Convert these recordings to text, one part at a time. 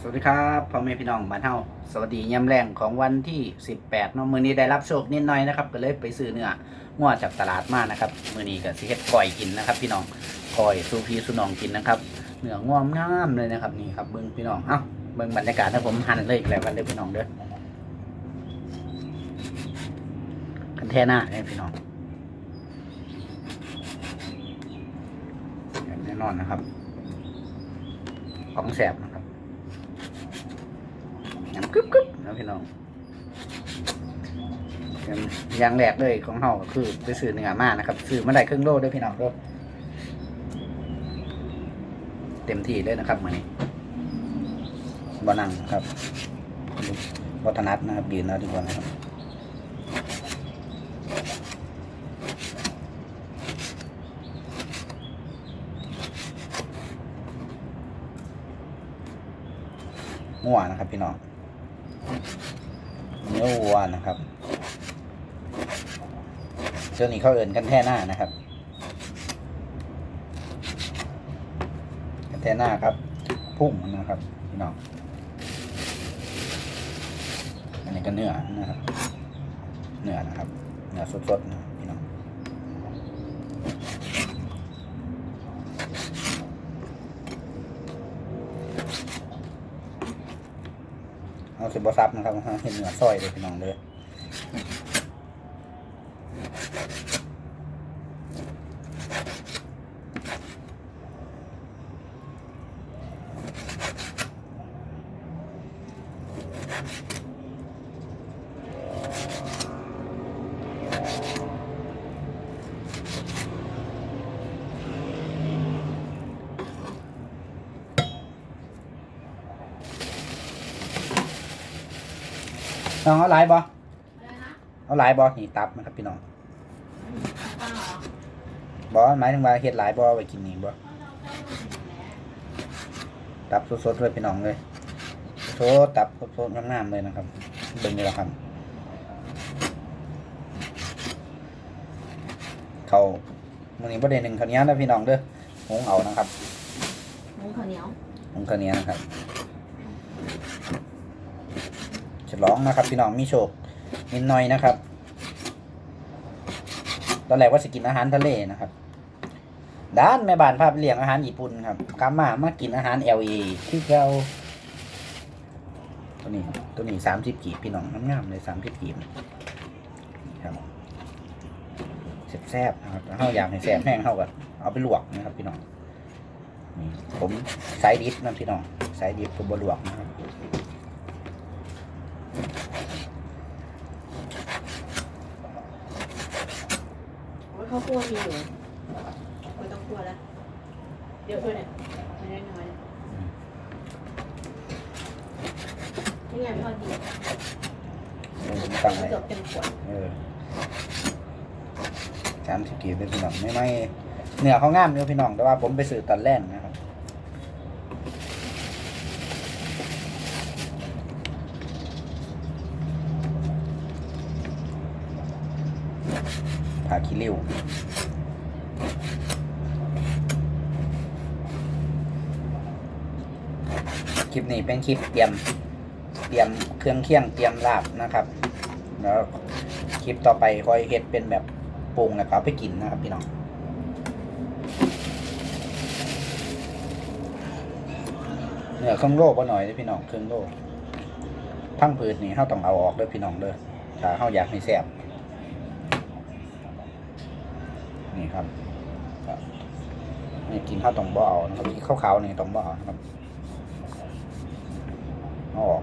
สวัสดีครับพ่อแม่พี่น้องบ้านเฮาสวัสดียามแรงของวันที่ 18เนาะมื้อนี้ได้รับโชคนิดหน่อยนะครับ ก็เลยไปซื้อเนื้องัวจากตลาดมานะครับมื้อนี้ก็สิเฮ็ดก้อยกินนะครับ พี่น้องก้อยสูพีสุนองกินนะครับเนื้องอมงามเลยนะครับนี่ครับเบิ่งพี่น้องเอ้าเบิ่งบรรยากาศถ้าผมหั่นเลยแล้วกันเด้อพี่น้องเด้อคันแท่หน้าเด้พี่น้องแน่นอนนะครับ ของแสบนะครับ ยำกึบกึบนะพี่น้องอย่างแรกเลยของเฮาก็คือไปซื้อเนื้อมานะครับซื้อมาได้ครึ่งโลด้วยพี่น้องด้วยเต็มที่เลยนะครับมือนี้บอนังครับวัฒนัดนะครับยืนแล้วดีกว่านะครับงัวนะครับพี่น้อง เนื้อวัวนะครับเจ้านี้เขาเอินกันแท่หน้านะครับ กันแท่หน้าครับ พุ่งนะครับพี่น้องอันนี้ก็เนื้อนะครับ เนื้อนะครับ เนื้อสดๆนะพี่น้อง เอาสิบซับนะครับเห็นเนื้อซอยเลยพี่น้องเลย น้องเอาหลายบ่เอาหลายบ่นี่ตับนะครับพี่น้องบ่หมายถึงว่าเฮ็ดหลายบ่ไว้กินนี่บ่ตับสดๆเลยพี่น้องเลยโซตับสดๆงามๆเลยนะครับเบิ่งนี่แหละครับเขามื้อนี้บ่ได้หนึ่งข้าวเหนียวนะพี่น้องเด้อหุงเอานะครับหมูข้าวเหนียวหุงข้าวเหนียวนะครับ ฉลองนะครับ พี่น้องมีโชคนิดหน่อยนะครับ ตอนแรกว่าจะกินอาหารทะเลนะครับด้านแม่บ้านภาพเลี้ยงอาหารญี่ปุ่นครับกลับมามากินอาหาร LA ที่เราตัวนี้ตัวนี้สามสิบกีบพี่น้องงามๆเลยสามสิบกีบครับแซ่บๆนะครับถ้าเราอยากให้แซ่บแห้งเท่ากันเอาไปลวกนะครับ พี่น้องผมไซดิฟนะพี่น้องไซดิฟผมบลวกนะครับ โอ้ยข้าวคั่วมีอยู่ไม่ต้องคั่วแล้วเดี๋ยวเพื่อนเนี่ยไม่ได้น้อยนี่ไงพอดีเออผมตั้งไว้เกือบเต็มขวดเออสามสิบกีบเลยพี่น้องไม่ไม่เหนือเขางามเนื้อพี่น้องแต่ว่าผมไปซื้อตอนแรกนะ ผาขี้ริ้วคลิปนี้เป็นคลิปเตรียมเตรียมเครื่องเคียงเตรียมลาบนะครับ แล้วคลิปต่อไปค่อยเฮ็ดเป็นแบบปรุงแล้วก็เอาไปกินนะครับพี่น้องเนื้อเครื่องโลบ่หน่อยเด้อพี่น้องเครื่องโลทั้งผืดนี่เฮาต้องเอาออกเด้อพี่น้องเด้อถ้าเฮาอยากให้แซ่บ นี่ครับนี่กินข้าวต้องบ่เอานะครับที่ขาวนี่ต้องบ่เอานะครับเอาออก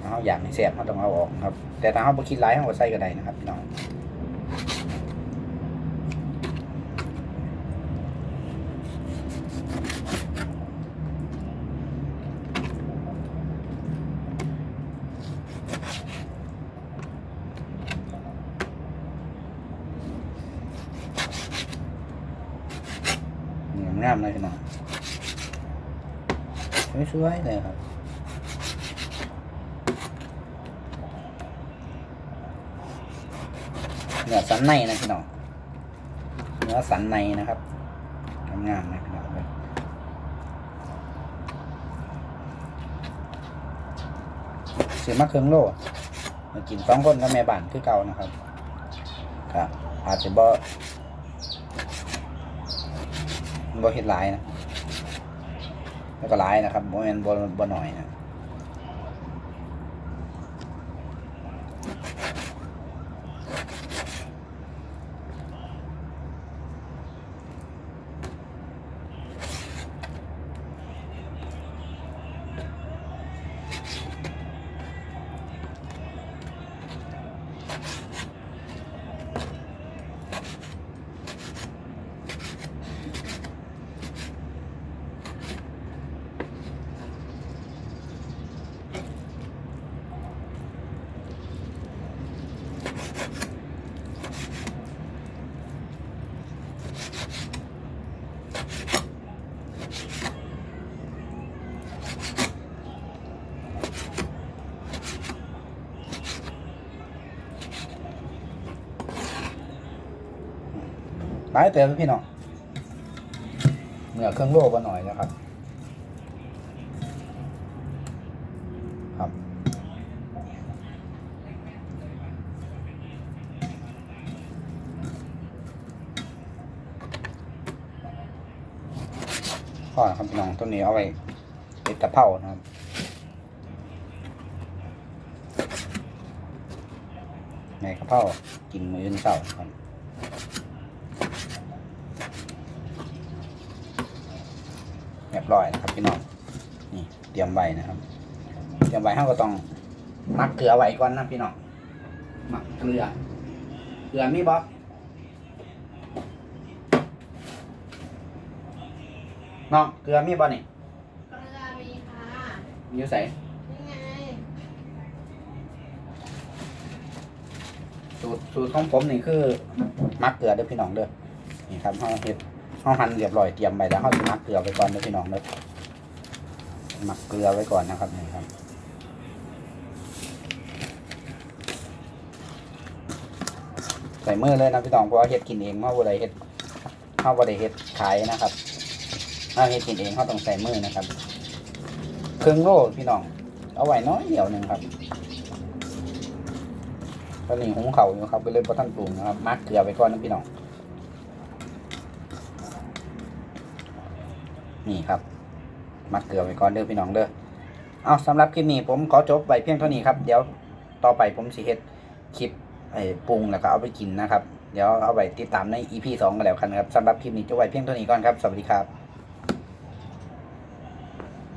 ถ้าเอาอยากให้แซ่บเอาต้องเอาออกครับ แต่ถ้าเฮาไปคิดไลายเฮาก็ใส่ก็ได้นะครับพี่น้องนี่งามเลยพี่น้องสวยๆเลยครับเนื้อสันในนะพี่น้องเนื้อสันในนะครับงามๆนะพี่น้องเลยมาเครื่องโลมากินสองคนกับแม่บ้านคือเก่านะครับครับอาจจะบ่ บ่เห็ดหลายนะแล้วก็หลายนะครับบ่แม่นบ่บ่น้อยนะ หลายเติมพี่น้องเนื้อเครื่องโลบ่หน่อยนะครับ ครับพ่อครับพี่น้องต้นนี้เอาไว้เด็ดกะเพรานะครับ ในกะเพรากินมื้ออื่นเช้าครับเรียบร้อยนะครับพี่น้องนี่เตรียมไว้นะครับ เตรียมไว้เราก็ต้องหมักเกลือไว้ก่อนนะพี่น้องหมักเกลือเกลือมีบ่น้องเกลือมีบ่นี่กระดามีค่ะมีอยู่ใส่ นี่ไง สูตรสูตรของผมนี่คือหมักเกลือเด้อพี่น้องเด้อนี่ครับเฮาเฮ็ดเฮาหั่นเรียบร้อยเตรียมไว้แล้วเฮาสิหมักเกลือไว้ก่อนเด้อพี่น้องเด้อหมักเกลือไว้ก่อนนะครับนี่ครับใส่มือเลยนะพี่น้องเพราะว่าเฮ็ดกินเองเฮาบ่ได้เฮ็ดเฮาบ่ได้เฮ็ดขายนะครับเฮาเฮ็ดกินเองเฮาต้องใส่มือนะครับครึ่งโลพี่น้องเอาไว้น้อยเดียวหนึ่งครับ ตอนนี้หุงข้าอยู่ครับก็เลยบ่ทันปรุงนะครับมักเกลือไว้ก่อนนะพี่น้องนี่ครับ มักเกลือไว้ก่อนเด้อพี่น้องเด้อเอาสำหรับคลิปนี้ผมขอจบไว้เพียงเท่านี้ครับเดี๋ยวต่อไปผมสิเฮ็ดคลิปไอ้ปรุงแล้วก็เอาไปกินนะครับ เดี๋ยวเอาไว้ติดตามใน EP 2กันแล้วกันครับสำหรับคลิปนี้จบไว้เพียงเท่านี้ก่อนครับ สวัสดีครับ